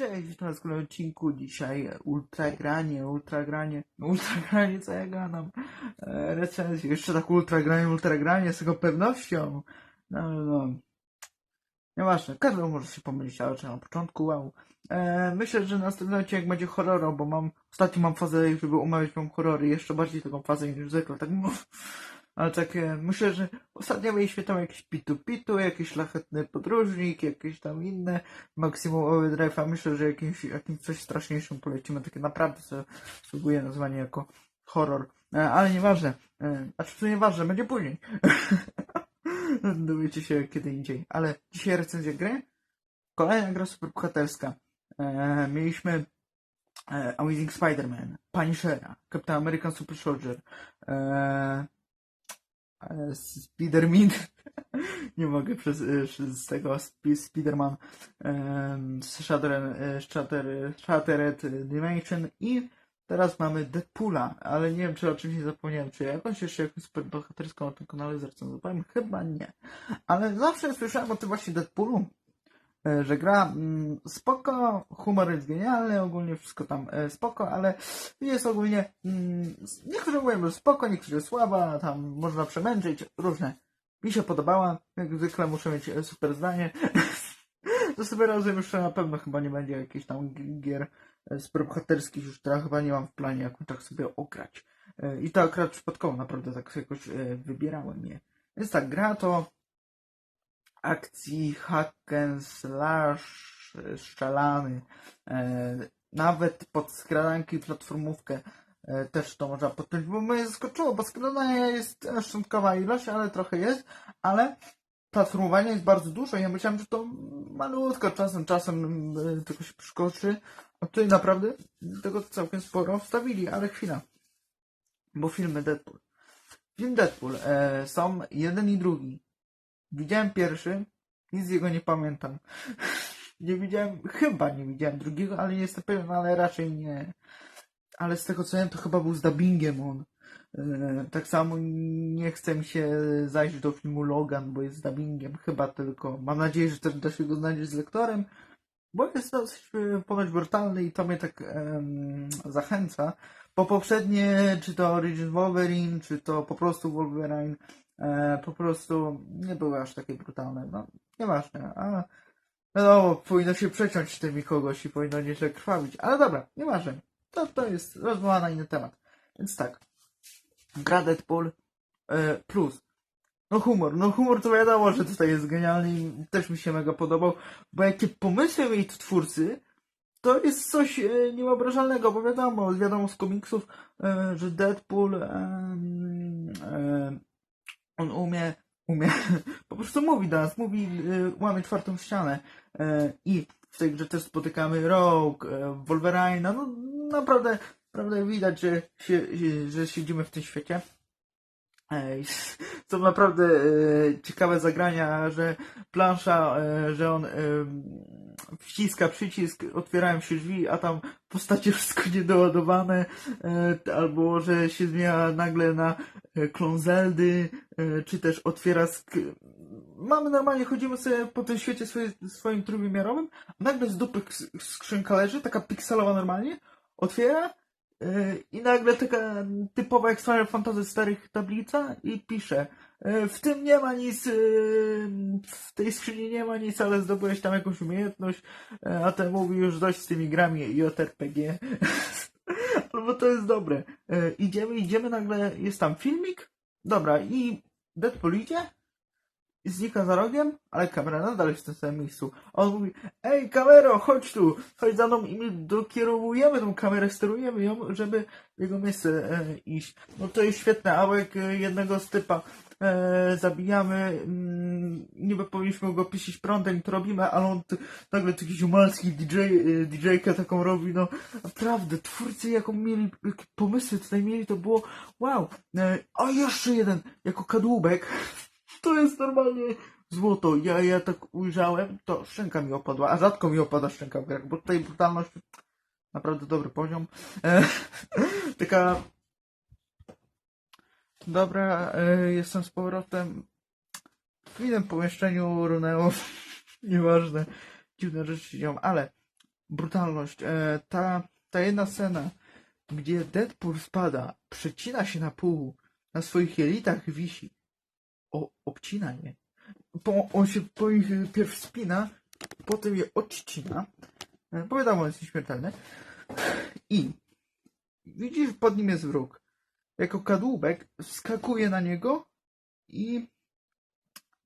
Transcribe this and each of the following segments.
Cześć, witam was w kolejnym odcinku. Dzisiaj ultragranie, ultragranie, no ultragranie, co ja gadam? E, recenzję, jeszcze tak ultragranie, ultragranie z taką pewnością. No, no, no. Nieważne, każdy może się pomylić, ale czy na początku, wow. E, myślę, że następny odcinek będzie horrorą, bo mam, ostatnio mam fazę, żeby umawiać wam horrory, jeszcze bardziej taką fazę niż zwykle, tak mów. Ale tak, e, myślę, że ostatnio mieliśmy tam jakieś pitu-pitu, jakiś szlachetny podróżnik, jakieś tam inne, Maximum Overdrive, a myślę, że jakimś, jakimś coś straszniejszym polecimy, takie naprawdę co zasługuje nazwanie jako horror. E, ale nieważne, e, znaczy to nieważne, będzie później. Dowiecie się kiedy indziej. Ale dzisiaj recenzja gry. Kolejna gra superbohaterska. E, mieliśmy Amazing Spider-Man, Punishera, Captain American Super Soldier, Spider-Man. Nie mogę przez, przez tego Sp- Spider-Man z Shattered, Shattered, Dimension i teraz mamy Deadpoola, ale nie wiem czy oczywiście zapomniałem, czy jakąś jeszcze jakąś superbohaterską na tym kanale zrecenzowałem, chyba nie. Ale zawsze słyszałem o tym właśnie Deadpoolu, że gra mm, spoko, humor jest genialny, ogólnie wszystko tam e, spoko, ale jest ogólnie, mm, niektórzy mówią, że spoko, niektórzy słaba, tam można przemęczyć, różne. Mi się podobała, jak zwykle muszę mieć e, super zdanie. To sobie razem jeszcze na pewno chyba nie będzie jakichś tam gi- gier e, superbohaterskich, już teraz chyba nie mam w planie jakoś tak sobie ograć. E, I to akurat przypadkowo naprawdę tak jakoś e, wybierałem je. Więc tak, gra to akcji hack and slash strzelany. E, nawet pod skradanki platformówkę e, też to można podpiąć, bo mnie zaskoczyło, bo skradania jest szczątkowa ilość, ale trochę jest, ale platformowania jest bardzo dużo. Ja myślałem, że to malutko czasem, czasem e, tylko się przyskoczy, a tutaj naprawdę tego całkiem sporo wstawili, ale chwila. Bo filmy Deadpool. Film Deadpool e, są jeden i drugi. Widziałem pierwszy, nic z jego nie pamiętam. Nie widziałem, chyba nie widziałem drugiego, ale nie jestem pewien, ale raczej nie. Ale z tego co wiem, to chyba był z dubbingiem on. E, Tak samo nie chce mi się zajść do filmu Logan, bo jest z dubbingiem, chyba tylko. Mam nadzieję, że też da się go znaleźć z lektorem, bo jest dosyć e, ponoć brutalny i to mnie tak zachęca. Bo poprzednie, czy to Origin Wolverine, czy to po prostu Wolverine, po prostu nie były aż takie brutalne. No, nieważne. A no, powinno się przeciąć tymi kogoś i powinno nieźle krwawić. Ale dobra, nieważne. To, to jest rozmowa na inny temat. Więc tak. Gra Deadpool e, plus. No humor, no humor to wiadomo, że tutaj jest genialny i też mi się mega podobał, bo jakie pomysły mieli tu twórcy, to jest coś e, niewyobrażalnego, bo wiadomo, wiadomo z komiksów, e, że Deadpool em, e, on umie, umie, po prostu mówi do nas, mówi, e, łamie czwartą ścianę e, i w tej grze też spotykamy Rogue, e, Wolverine'a, no naprawdę, naprawdę widać, że, się, że siedzimy w tym świecie. Ej, są naprawdę e, ciekawe zagrania, że plansza, e, że on e, wciska przycisk, otwierają się drzwi, a tam postacie wszystko niedoładowane, e, albo że się zmienia nagle na e, klon Zeldy, e, czy też otwiera sk- Mamy normalnie, chodzimy sobie po tym świecie swoje, swoim trybie miarowym, a nagle z dupy skrzynka leży, taka pikselowa normalnie, otwiera Yy, I nagle taka typowa jak Final Fantasy starych tablica i pisze w tym nie ma nic, w tej skrzyni nie ma nic, ale zdobyłeś tam jakąś umiejętność, a ten mówi już dość z tymi grami JRPG. Albo to jest dobre. Yy, Idziemy, idziemy, nagle jest tam filmik, dobra i Deadpool idzie, znika za rogiem, ale kamera nadal jest w tym samym miejscu. On mówi, ej kamero, chodź tu, chodź za mną i my dokierowujemy tą kamerę, sterujemy ją, żeby w jego miejsce e, iść. No to jest świetne, a jak e, jednego z typa e, zabijamy, mm, niby powinniśmy go pisić prądem to robimy, ale on nagle taki ziumalski DJ, e, DJ-kę taką robi, no naprawdę, twórcy jaką mieli, pomysły tutaj mieli, to było wow. E, a jeszcze jeden, jako kadłubek, to jest normalnie złoto. Ja, ja tak ujrzałem, to szczęka mi opadła, a rzadko mi opada szczęka w grach, bo tutaj brutalność naprawdę dobry poziom. E, taka dobra, e, jestem z powrotem w innym pomieszczeniu runęło, nieważne, dziwne rzeczy się dzieją, ale brutalność. E, ta, ta jedna scena, gdzie Deadpool spada, przecina się na pół, na swoich jelitach wisi. O, obcina je. Po, on się po nich pierw spina, potem je odcina. E, bo wiadomo, jest nieśmiertelny. I widzisz, pod nim jest wróg. Jako kadłubek wskakuje na niego i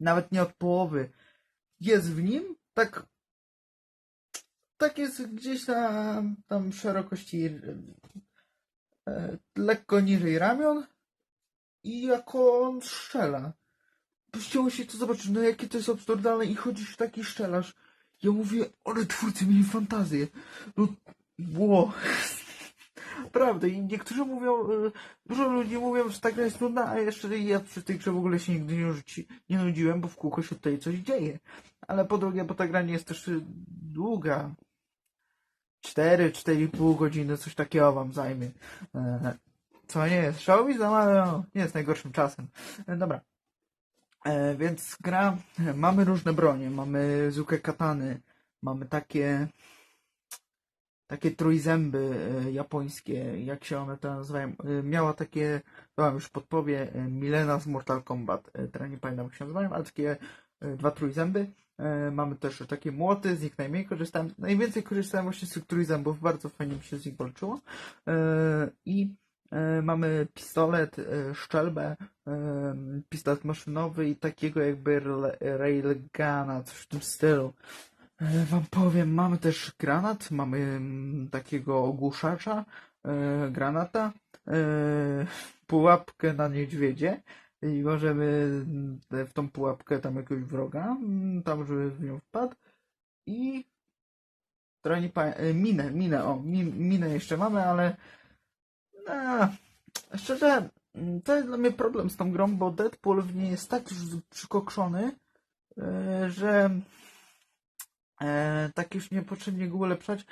nawet nie od połowy jest w nim, tak tak jest gdzieś na tam szerokości e, lekko niżej ramion i jako on strzela. Chciało się to zobaczyć, no jakie to jest absurdalne i chodzisz taki szczelasz. Ja mówię, ale twórcy mieli fantazję. No, ło. Prawda, i niektórzy mówią, e, dużo ludzi mówią, że ta gra jest nudna, a jeszcze ja przy tej grze w ogóle się nigdy nie, rzuci, nie nudziłem, bo w kółko się tutaj coś dzieje. Ale po drugie, bo ta gra nie jest też e, długa. 4-4,5 godziny, coś takiego wam zajmie. E, Co nie jest szałowizą, ale nie jest najgorszym czasem. E, Dobra. E, Więc gra, mamy różne bronie, mamy zukę katany, mamy takie takie trójzęby e, japońskie, jak się one to nazywają. E, Miała takie, to już podpowie, e, Milena z Mortal Kombat. Teraz nie pamiętam jak się nazywają, ale takie dwa trójzęby. Mamy też takie młoty, z nich najmniej korzystałem. Najwięcej korzystałem właśnie z tych trójzębów, bardzo fajnie mi się z nich walczyło. I mamy pistolet, szczelbę, pistolet maszynowy i takiego jakby railguna, coś w tym stylu. E, Wam powiem, mamy też granat, mamy mm, takiego ogłuszacza, e, granata, e, pułapkę na niedźwiedzie i możemy mm, w tą pułapkę tam jakiegoś wroga, mm, tam żeby w nią wpadł i e, minę, minę, o, mi, minę jeszcze mamy, ale no, szczerze, to jest dla mnie problem z tą grą, bo Deadpool w niej jest tak już przykokszony, że E, tak już niepotrzebnie go ulepszać,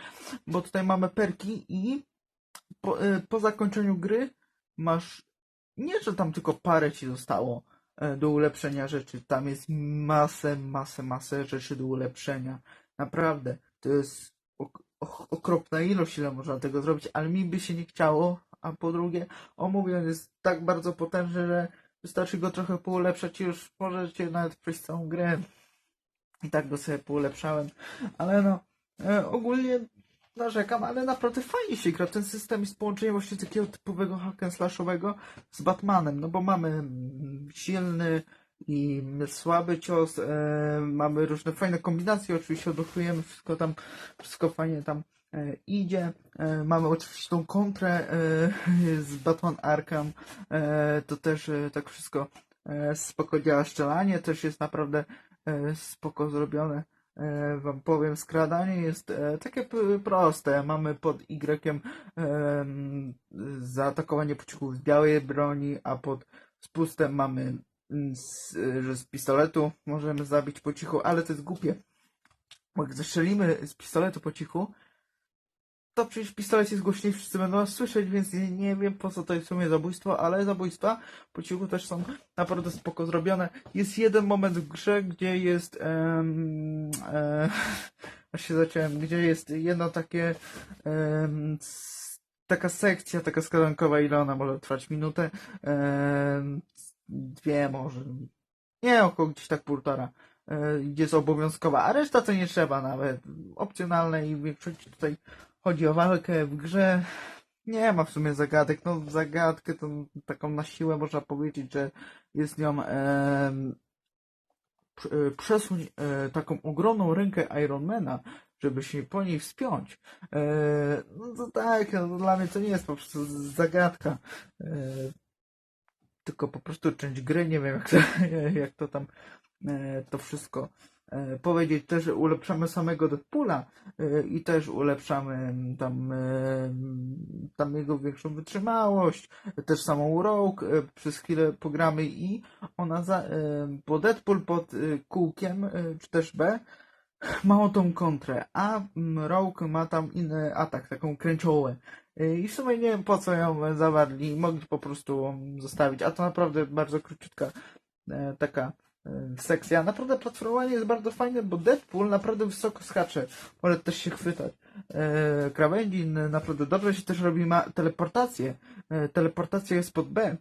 bo tutaj mamy perki i po, e, po zakończeniu gry masz nie, że tam tylko parę ci zostało e, do ulepszenia rzeczy, tam jest masę, masę, masę rzeczy do ulepszenia. Naprawdę, to jest ok ok okropna ilość, ile można tego zrobić, ale mi by się nie chciało, a po drugie, omówię, on jest tak bardzo potężny, że wystarczy go trochę poulepszać i już możecie nawet przejść całą grę. I tak go sobie poulepszałem. Ale no, e, ogólnie narzekam, ale naprawdę fajnie się gra. Ten system jest połączeniem właśnie takiego typowego hack and slashowego z Batmanem. No bo mamy silny i słaby cios, e, mamy różne fajne kombinacje, oczywiście odblokujemy wszystko tam, wszystko fajnie tam e, idzie. E, mamy oczywiście tą kontrę e, z Batman Arkham, e, to też e, tak wszystko e, spoko działa. Też jest naprawdę spoko zrobione. E, wam powiem, skradanie jest e, takie proste. Mamy pod Y zaatakowanie pociągów z białej broni, a pod spustem mamy, mm, z, że z pistoletu możemy zabić po cichu, ale to jest głupie. Jak zastrzelimy z pistoletu po cichu, to przecież pistolet jest głośniej, wszyscy będą nas słyszeć, więc nie, nie wiem po co to jest w sumie zabójstwo, ale zabójstwa po cichu też są naprawdę spoko zrobione. Jest jeden moment w grze, gdzie jest em, e, aż się zaciąłem, gdzie jest jedno takie em, taka sekcja, taka skadankowa, ile ona może trwać minutę, em, dwie może, nie, około gdzieś tak półtora, e, jest obowiązkowa, a reszta to nie trzeba nawet, opcjonalne i w większości tutaj chodzi o walkę w grze. Nie ma w sumie zagadek. No, zagadkę to taką na siłę można powiedzieć, że jest nią e, przesuń e, taką ogromną rękę Ironmana, żeby się po niej wspiąć. E, no to tak, no, dla mnie to nie jest po prostu zagadka. E, tylko po prostu część gry, nie wiem jak to, jak to tam e, to wszystko powiedzieć. Też ulepszamy samego Deadpoola e, i też ulepszamy mm, tam, e, tam jego większą wytrzymałość, też samą Rogue, e, przez chwilę pogramy i ona za, e, bo Deadpool pod e, kółkiem, e, czy też B, ma tą kontrę, a mm, Rogue ma tam inny atak, taką kręciołę. I w sumie nie wiem po co ją zawarli, mogli po prostu zostawić, a to naprawdę bardzo króciutka e, taka e, sekcja. Naprawdę platformowanie jest bardzo fajne, bo Deadpool naprawdę wysoko skacze. Może też się chwytać. E, krawędzi n- naprawdę dobrze się też robi ma teleportację. Teleportacja jest pod B.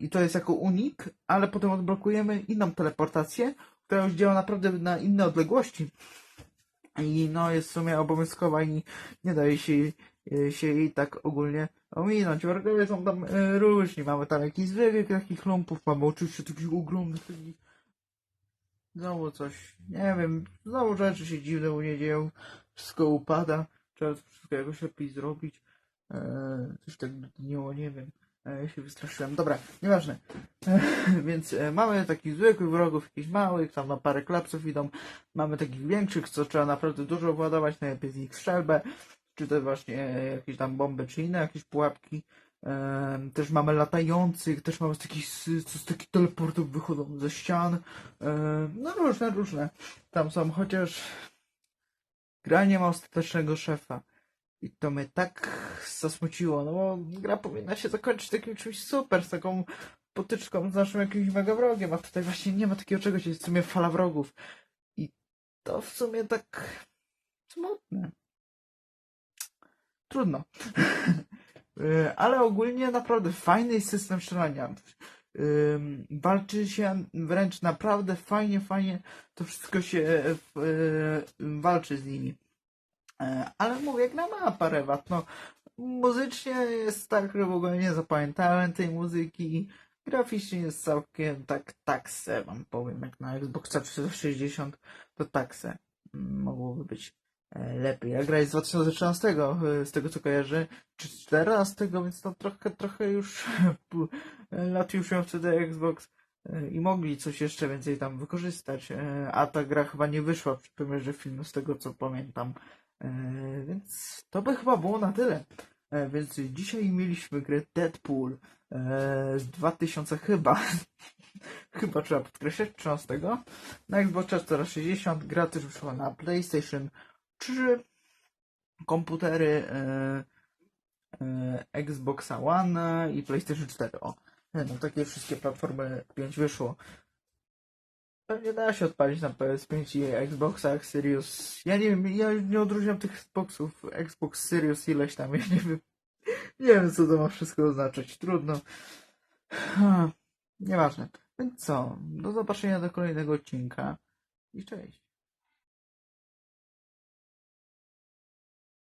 I to jest jako unik, ale potem odblokujemy inną teleportację, która już działa naprawdę na inne odległości. I no jest w sumie obowiązkowa i nie daje się, się jej tak ogólnie ominąć. Wrogowie są tam e, różni. Mamy tam jakichś zwykłych takich lumpów, mamy oczywiście takich ogromnych takich Znowu coś, nie wiem, znowu rzeczy się dziwne u nie dzieją, wszystko upada, trzeba wszystko jakoś lepiej zrobić. Eee, coś tak dniło, nie wiem. Eee, się wystraszyłem. Dobra, nieważne. Eee, więc e, mamy takich zwykłych wrogów, jakichś małych, tam na parę klapsów idą. Mamy takich większych, co trzeba naprawdę dużo władować, najlepiej z nich strzelbę, czy to właśnie jakieś tam bomby, czy inne jakieś pułapki. Też mamy latających, też mamy takich, z, takich teleportów wychodzą ze ścian. No różne, różne. Tam są, chociaż gra nie ma ostatecznego szefa. I to mnie tak zasmuciło, no bo gra powinna się zakończyć takim czymś super, z taką potyczką z naszym jakimś mega wrogiem, a tutaj właśnie nie ma takiego czegoś, jest w sumie fala wrogów. I to w sumie tak smutne. Trudno. Y, Ale ogólnie naprawdę fajny system strzelania. Ym, Walczy się wręcz naprawdę fajnie, fajnie to wszystko się e, e, walczy z nimi. E, Ale mówię, jak na ma parę wat, no muzycznie jest tak, że w ogóle nie zapamiętałem tej muzyki. Graficznie jest całkiem tak, tak se wam powiem, jak na Xboxa 360 to tak se mm, mogłoby być lepiej. A gra jest z 2013, e, z tego co kojarzę, czy 14, więc to trochę, trochę już lat już miał wtedy Xbox e, i mogli coś jeszcze więcej tam wykorzystać, e, a ta gra chyba nie wyszła przy premierze filmu, z tego co pamiętam. E, Więc to by chyba było na tyle. E, Więc dzisiaj mieliśmy grę Deadpool e, z 2000 chyba. chyba trzeba podkreślać 13. Na Xbox 460 gra też wyszła na PlayStation 3, komputery e, e, Xboxa One i PlayStation 4. O, no takie wszystkie platformy 5 wyszło. Pewnie da się odpalić na PS5 i Xboxach Series. Ja nie wiem, ja nie odróżniam tych Xboxów. Xbox Series ileś tam, ja nie wiem. Nie wiem, co to ma wszystko oznaczać. Trudno. Ha, Nieważne. Więc co? Do zobaczenia do kolejnego odcinka. I cześć.